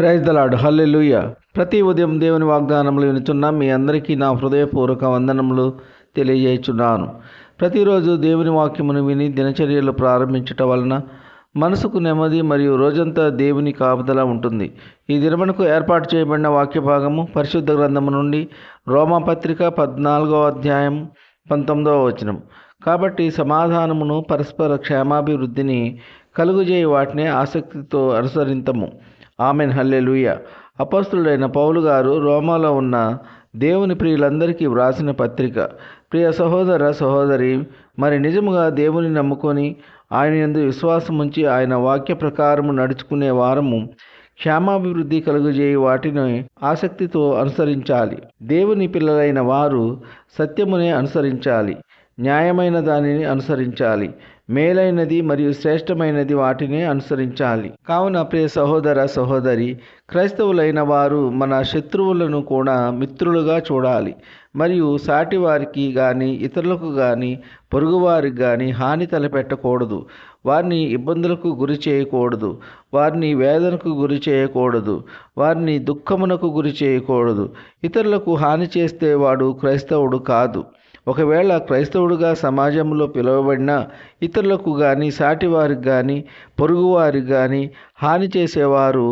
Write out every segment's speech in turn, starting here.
Praise దలాడు హల్లెలూయ. ప్రతి ఉదయం దేవుని వాగ్దానములు వినుచున్న మీ అందరికీ నా హృదయపూర్వక వందనములు తెలియజేయుచున్నాను. ప్రతిరోజు దేవుని వాక్యమును విని దినచర్యలు ప్రారంభించటం వలన మనసుకు నెమ్మది మరియు రోజంతా దేవుని కాపుదల ఉంటుంది. ఈ దినమునకు ఏర్పాటు చేయబడిన వాక్య భాగము పరిశుద్ధ గ్రంథము నుండి రోమాపత్రిక పద్నాలుగో అధ్యాయం పంతొమ్మిదవ వచనం. కాబట్టి సమాధానమును పరస్పర క్షేమాభివృద్ధిని కలుగుజేయ వాటిని ఆసక్తితో అనుసరింతము. Amen hallelujah. అపస్తుడైన పౌలు గారు రోమాలో ఉన్న దేవుని ప్రియులందరికీ వ్రాసిన పత్రిక. ప్రియ సహోదర సహోదరి మరి నిజముగా దేవుని నమ్ముకొని ఆయన యందు విశ్వాసం ఉంచి ఆయన వాక్య ప్రకారము నడుచుకునే వారము క్షేమాభివృద్ధి కలుగజేయి వాటిని ఆసక్తితో అనుసరించాలి. దేవుని పిల్లలైన వారు సత్యమునే అనుసరించాలి. న్యాయమైన దానిని అనుసరించాలి. మేలైనది మరియు శ్రేష్టమైనది వాటిని అనుసరించాలి. కావున ప్రియ సహోదర సహోదరి క్రైస్తవులైన వారు మన శత్రువులను కూడా మిత్రులుగా చూడాలి. మరియు సాటివారికి కానీ ఇతరులకు కానీ పొరుగువారికి కానీ హాని తలపెట్టకూడదు. వారిని ఇబ్బందులకు గురి చేయకూడదు. వారిని వేదనకు గురి చేయకూడదు. వారిని దుఃఖమునకు గురి చేయకూడదు. ఇతరులకు హాని చేస్తే వాడు క్రైస్తవుడు కాదు. ఒకవేళ క్రైస్తవుడుగా సమాజంలో పిలువబడిన ఇతరులకు కానీ సాటివారికి కానీ పొరుగువారికి కానీ హాని చేసేవారు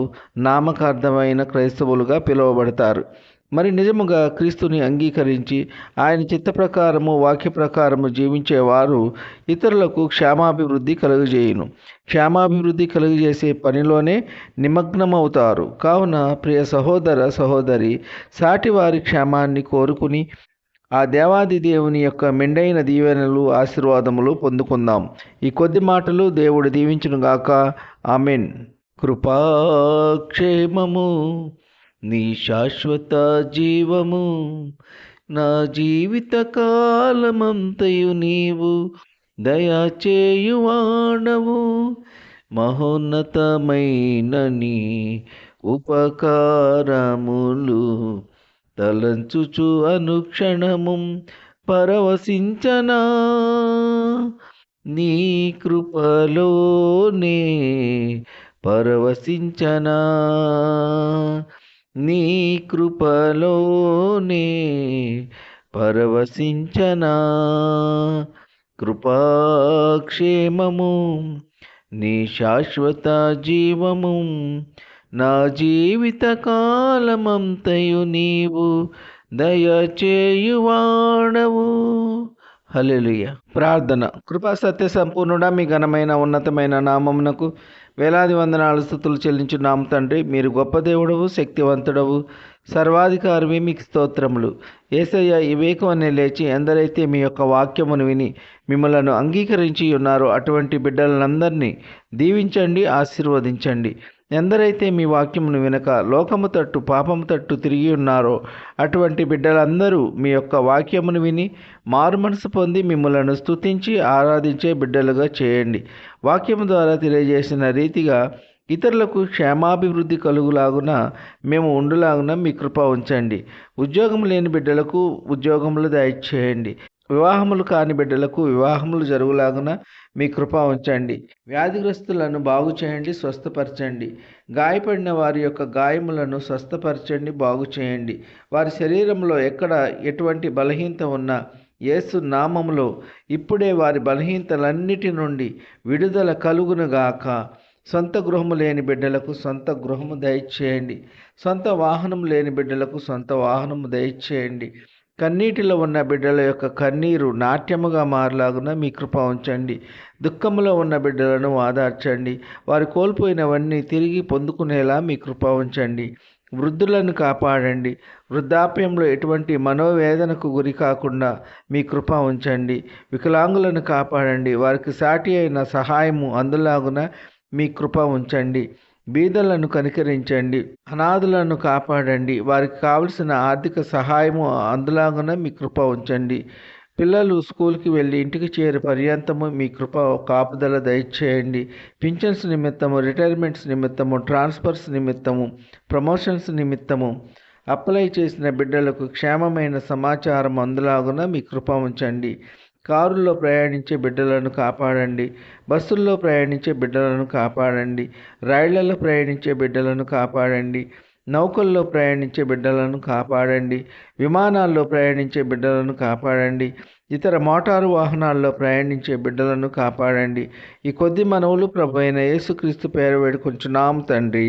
నామకార్థమైన క్రైస్తవులుగా పిలువబడతారు. మరి నిజముగా క్రీస్తుని అంగీకరించి ఆయన చిత్త ప్రకారము వాక్య ప్రకారము జీవించేవారు ఇతరులకు క్షేమాభివృద్ధి కలుగజేయును. క్షేమాభివృద్ధి కలుగజేసే పనిలోనే నిమగ్నమవుతారు. కావున ప్రియ సహోదర సహోదరి సాటివారి క్షేమాన్ని కోరుకుని ఆ దేవాది దేవుని యొక్క మెండైన దీవెనలు ఆశీర్వాదములు పొందుకుందాం. ఈ కొద్ది మాటలు దేవుడు దీవించునుగాక ఆమెన్. కృపాక్షేమము నీ శాశ్వత జీవము నా జీవిత కాలమంతయు నీవు దయచేయువాడవు. మహోన్నతమైన నీ ఉపకారములు తలంచుచు అనుక్షణము పరవశించనా? నీ కృపలోనే పరవశించనా? నీ కృపలోనే పరవశించనా? కృపాక్షేమము నీ శాశ్వత జీవము నా జీవిత కాలమంతయు నీవు దయచేయువాడవు. హల్లెలూయ. ప్రార్థన. కృపా సత్య సంపూర్ణుడా మీ ఘనమైన ఉన్నతమైన నామమునకు వేలాది వందనాలు స్థుతులు నామ తండ్రి. మీరు గొప్ప దేవుడవు శక్తివంతుడవు సర్వాధికారమే మీకు స్తోత్రములు. ఏసయ్య ఈ అనే లేచి ఎందరైతే మీ యొక్క వాక్యమును విని మిమ్మలను అంగీకరించి ఉన్నారో అటువంటి బిడ్డలందరినీ దీవించండి ఆశీర్వదించండి. ఎందరైతే మీ వాక్యమును వినక లోకము తట్టు పాపము తట్టు తిరిగి ఉన్నారో అటువంటి బిడ్డలందరూ మీ యొక్క వాక్యమును విని మారు మనసు పొంది మిమ్మలను స్తుతించి ఆరాధించే బిడ్డలుగా చేయండి. వాక్యము ద్వారా తెలియజేసిన రీతిగా ఇతరులకు క్షేమాభివృద్ధి కలుగులాగున మేము ఉండులాగున మీ కృప ఉంచండి. ఉద్యోగం లేని బిడ్డలకు ఉద్యోగములు దయచేయండి. వివాహములు కాని బిడ్డలకు వివాహములు జరుగులాగున మీ కృప ఉంచండి. వ్యాధిగ్రస్తులను బాగు చేయండి స్వస్థపరచండి. గాయపడిన వారి యొక్క గాయములను స్వస్థపరచండి బాగు చేయండి. వారి శరీరంలో ఎక్కడ ఎటువంటి బలహీనత ఉన్నా యేసు నామములో ఇప్పుడే వారి బలహీనతలన్నిటి నుండి విడుదల కలుగునుగాక సొంత గృహము లేని బిడ్డలకు సొంత గృహము దయచేయండి. సొంత వాహనం లేని బిడ్డలకు సొంత వాహనము దయచేయండి. కన్నీటిలో ఉన్న బిడ్డల యొక్క కన్నీరు నాట్యముగా మారలాగున మీ కృప ఉంచండి. దుఃఖములో ఉన్న బిడ్డలను ఆదార్చండి. వారు కోల్పోయినవన్నీ తిరిగి పొందుకునేలా మీ కృప ఉంచండి. వృద్ధులను కాపాడండి. వృద్ధాప్యంలో ఎటువంటి మనోవేదనకు గురి కాకుండా మీ కృప ఉంచండి. వికలాంగులను కాపాడండి. వారికి సాటి అయిన సహాయము అందులాగున మీ కృప ఉంచండి. బీదలను కనికరించండి అనాథులను కాపాడండి వారికి కావలసిన ఆర్థిక సహాయము అందులాగున మీ కృప ఉంచండి. పిల్లలు స్కూల్కి వెళ్ళి ఇంటికి చేరే పర్యంతము మీ కృప కాపుదల దయచేయండి. పింఛన్స్ నిమిత్తము రిటైర్మెంట్స్ నిమిత్తము ట్రాన్స్ఫర్స్ నిమిత్తము ప్రమోషన్స్ నిమిత్తము. అప్లై చేసిన బిడ్డలకు క్షేమమైన సమాచారం అందులాగున మీ కృప ఉంచండి. కారుల్లో ప్రయాణించే బిడ్డలను కాపాడండి బస్సుల్లో ప్రయాణించే బిడ్డలను కాపాడండి రైళ్ళలో ప్రయాణించే బిడ్డలను కాపాడండి నౌకల్లో ప్రయాణించే బిడ్డలను కాపాడండి విమానాల్లో ప్రయాణించే బిడ్డలను కాపాడండి ఇతర మోటారు వాహనాల్లో ప్రయాణించే బిడ్డలను కాపాడండి. ఈ కొద్ది మనవులు ప్రభు అయిన యేసుక్రీస్తు పేరు వేడుకొంచున్నాం తండ్రి.